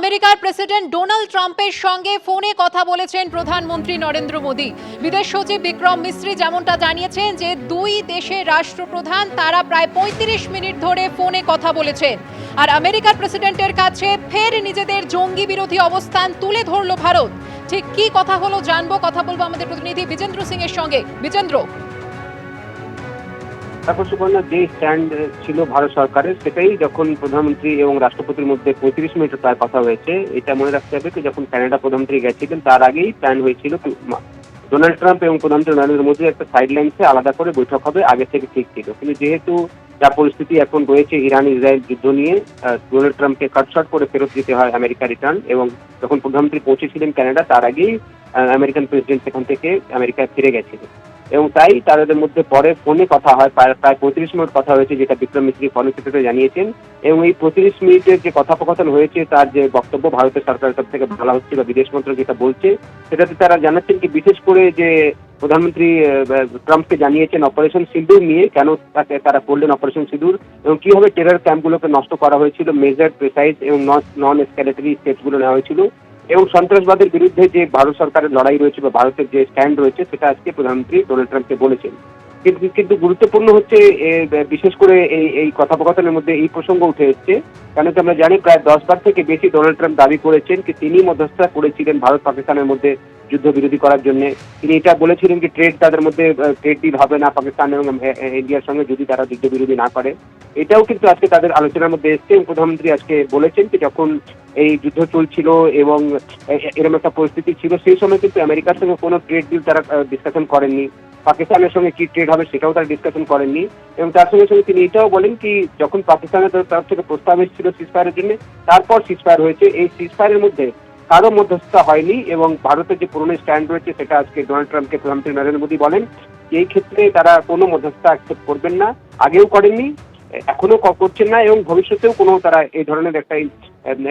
আমেরিকার president Donald ট্রাম্পের সঙ্গে ফোনে কথা বলেছেন প্রধানমন্ত্রী নরেন্দ্র মোদী। বিদেশ সচিব বিক্রম মিস্ত্রি যেমনটা জানিয়েছেন যে, দুই দেশের রাষ্ট্রপ্রধান তারা প্রায় পঁয়ত্রিশ মিনিট ধরে ফোনে কথা বলেছেন। আর আমেরিকার প্রেসিডেন্টের কাছে ফের নিজেদের জঙ্গি বিরোধী অবস্থান তুলে ধরল ভারত। ঠিক কি কথা হলো জানব, কথা বলব আমাদের প্রতিনিধি বিজেন্দ্র সিং এর সঙ্গে। বিজেন্দ্র। তারপর সুপর্ণা যে স্ট্যান্ড ছিল ভারত সরকারের, সেটাই যখন প্রধানমন্ত্রী এবং রাষ্ট্রপতির মধ্যে পঁয়ত্রিশ মিনিট প্রায় কথা হয়েছে, এটা মনে রাখতে হবে যে যখন কানাডা প্রধানমন্ত্রী গেছিলেন, তার আগেই প্ল্যান হয়েছিল ডোনাল্ড ট্রাম্প এবং প্রধানমন্ত্রী নরেন্দ্র মোদীর একটা সাইড লাইনসে আলাদা করে বৈঠক হবে, আগে থেকে ঠিক ছিল। কিন্তু যেহেতু যা পরিস্থিতি এখন রয়েছে ইরান ইসরায়েল যুদ্ধ নিয়ে ডোনাল্ড ট্রাম্পকে কাটশট করে ফেরত দিতে হয় আমেরিকা রিটার্ন এবং যখন প্রধানমন্ত্রী পৌঁছেছিলেন কানাডা তার আগেই আমেরিকান প্রেসিডেন্ট সেখান থেকে আমেরিকায় ফিরে গেছিলেন এবং তাই তাদের মধ্যে পরে ফোনে কথা হয়, প্রায় পঁয়ত্রিশ মিনিট কথা হয়েছে, যেটা বিক্রম মিস্ত্রি ক্ষেত্রে জানিয়েছেন। এবং এই পঁয়ত্রিশ মিনিটের যে কথোপকথন হয়েছে, তার যে বক্তব্য ভারতের সরকারের তরফ থেকে বলা হচ্ছে বা বিদেশ মন্ত্রক যেটা বলছে, সেটাতে তারা জানাচ্ছেন কি বিশেষ করে যে প্রধানমন্ত্রী ট্রাম্পকে জানিয়েছেন অপারেশন সিঁদুর নিয়ে কেন তাকে তারা করলেন অপারেশন সিঁদুর এবং কীভাবে টেরর ক্যাম্পগুলোকে নষ্ট করা হয়েছিল মেজার প্রেসাইজ এবং নন এসক্যালেটরি স্টেপসগুলো নেওয়া হয়েছিল। এবং সন্ত্রাসবাদের বিরুদ্ধে যে ভারত সরকারের লড়াই রয়েছে বা ভারতের যে স্ট্যান্ড রয়েছে, সেটা আজকে প্রধানমন্ত্রী ডোনাল্ড ট্রাম্পকে বলেছেন। কিন্তু কিন্তু গুরুত্বপূর্ণ হচ্ছে বিশেষ করে এই এই কথোপকথনের মধ্যে এই প্রসঙ্গ উঠে এসছে। কেন কি আমরা জানি প্রায় দশ বার থেকে বেশি ডোনাল্ড ট্রাম্প দাবি করেছেন, কি তিনি মধ্যস্থতা করেছিলেন ভারত পাকিস্তানের মধ্যে যুদ্ধ বিরোধী করার জন্য। তিনি এটা বলেছিলেন কি ট্রেড তাদের মধ্যে ট্রেড ডিল হবে না পাকিস্তান এবং ইন্ডিয়ার সঙ্গে যদি তারা যুদ্ধ বিরোধী না করে। এটাও কিন্তু আজকে তাদের আলোচনার মধ্যে এসছে। প্রধানমন্ত্রী আজকে বলেছেন যে যখন এই যুদ্ধ চলছিল এবং এরকম একটা পরিস্থিতি ছিল, সেই সময় কিন্তু আমেরিকার সঙ্গে কোনো ট্রেড ডিল তারা ডিসকাশন করেননি। পাকিস্তানের সঙ্গে কি ট্রেড হবে সেটাও তারা ডিসকাশন করেননি। এবং তার সঙ্গে সঙ্গে তিনি এটাও বলেন কি, যখন পাকিস্তানের তরফ থেকে প্রস্তাব এসেছিল সিজফায়ারের জন্য, তারপর সিজফায়ার হয়েছে। এই সিজফায়ারের মধ্যে কারও মধ্যস্থতা হয়নি এবং ভারতের যে পুরনো স্ট্যান্ড রয়েছে, সেটা আজকে ডোনাল্ড ট্রাম্পকে প্রধানমন্ত্রী নরেন্দ্র মোদী বলেন, এই ক্ষেত্রে তারা কোনো মধ্যস্থতা অ্যাকসেপ্ট করবেন না। আগেও করেননি, এখনও করছেন না এবং ভবিষ্যতেও কোনো তারা এই ধরনের একটা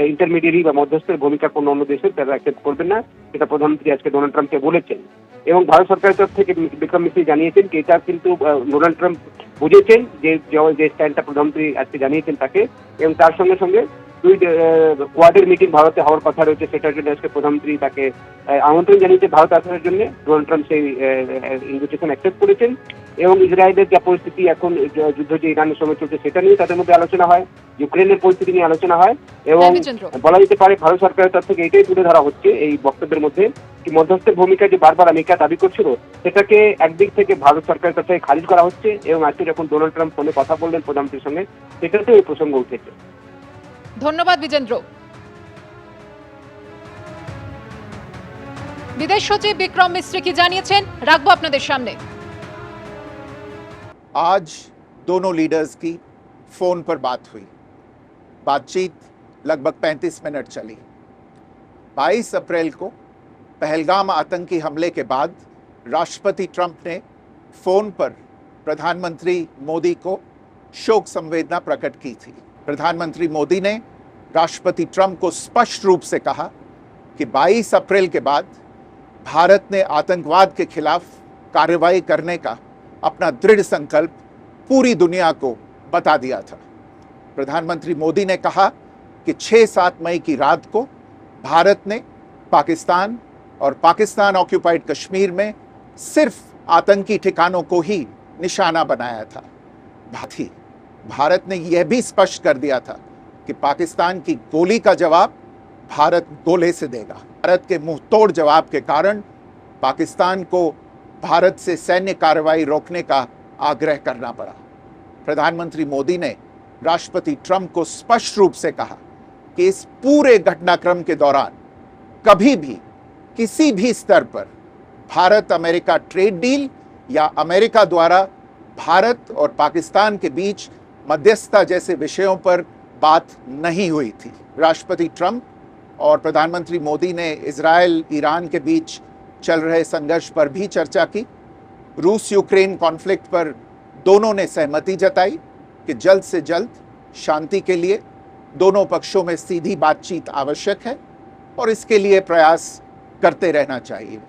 ইন্টারমিডিয়ারি বা মধ্যস্থের ভূমিকা কোনো অন্য দেশের তারা অ্যাকসেপ্ট করবেন না, সেটা প্রধানমন্ত্রী আজকে ডোনাল্ড ট্রাম্পকে বলেছেন। এবং ভারত সরকারের তরফ থেকে বিক্রম মিশ্রী জানিয়েছেন যে এটা কিন্তু ডোনাল্ড ট্রাম্প বুঝেছেন যে- যে স্ট্যান্ডটা প্রধানমন্ত্রী আজকে জানিয়েছেন তাকে এবং তার সঙ্গে সঙ্গে দুই কোয়াডের মিটিং ভারতে হওয়ার কথা রয়েছে সেটার জন্য আজকে প্রধানমন্ত্রী তাকে আমন্ত্রণ জানিয়েছে ভারত আসার জন্য। ডোনাল্ড ট্রাম্প সেই ইনভিটেশন অ্যাকসেপ্ট করেছেন। এবং ইসরায়েলের যে পরিস্থিতি এখন যুদ্ধ যে ইরানের সময় চলছে সেটা নিয়ে তাদের মধ্যে আলোচনা হয় ইউক্রেনের পরিস্থিতি নিয়ে আলোচনা হয়। এবং হ্যাঁ, বলা যেতে পারে ভারত সরকারের তরফ থেকে এটাই তুলে ধরা হচ্ছে এই বক্তব্যের মধ্যে কি মধ্যস্থের ভূমিকা যে বারবার আমেরিকা দাবি করছিল সেটাকে একদিক থেকে ভারত সরকারের তরফ থেকে খারিজ করা হচ্ছে। এবং আজকে যখন ডোনাল্ড ট্রাম্প ফোনে কথা বললেন প্রধানমন্ত্রীর সঙ্গে সেটাতেও এই প্রসঙ্গ উঠেছে। ধন্যবাদ বিজেন্দ্র বিদেশ সচিব বিক্রম মিস্ত্রি কি জানিয়েছেন রাখবো আপনাদের সামনে आज दोनों लीडर्स की फोन पर बात हुई बातचीत लगभग 35 मिनट चली 22 अप्रैल को पहलगाम आतंकी हमले के बाद राष्ट्रपति ट्रंप ने फोन पर प्रधानमंत्री मोदी को शोक संवेदना प्रकट की थी प्रधानमंत्री मोदी ने राष्ट्रपति ट्रंप को स्पष्ट रूप से कहा कि 22 अप्रैल के बाद भारत ने आतंकवाद के खिलाफ कार्रवाई करने का अपना दृढ़ संकल्प पूरी दुनिया को बता दिया था। प्रधानमंत्री मोदी ने कहा कि 6-7 मई की रात को भारत ने पाकिस्तान और पाकिस्तान ऑक्यूपाइड कश्मीर में सिर्फ़ आतंकी ठिकानों को ही निशाना बनाया था। भाथी भारत ने यह भी स्पष्ट कर दिया था कि पाकिस्तान की गोली का जवाब भारत गोले से देगा। भारत के मुँह तोड़ जवाब के कारण पाकिस्तान को भारत से सैन्य कार्रवाई रोकने का आग्रह करना पड़ा। प्रधानमंत्री मोदी ने राष्ट्रपति ट्रंप को स्पष्ट रूप से कहा कि इस पूरे घटनाक्रम के दौरान कभी भी, किसी भी स्तर पर भारत अमेरिका ट्रेड डील या अमेरिका द्वारा भारत और पाकिस्तान के बीच मध्यस्थता जैसे विषयों पर बात नहीं हुई थी। राष्ट्रपति ट्रंप और प्रधानमंत्री मोदी ने इसराइल ईरान के बीच चल रहे संघर्ष पर भी चर्चा की। रूस यूक्रेन कॉन्फ्लिक्ट पर दोनों ने सहमति जताई कि जल्द से जल्द शांति के लिए दोनों पक्षों में सीधी बातचीत आवश्यक है और इसके लिए प्रयास करते रहना चाहिए।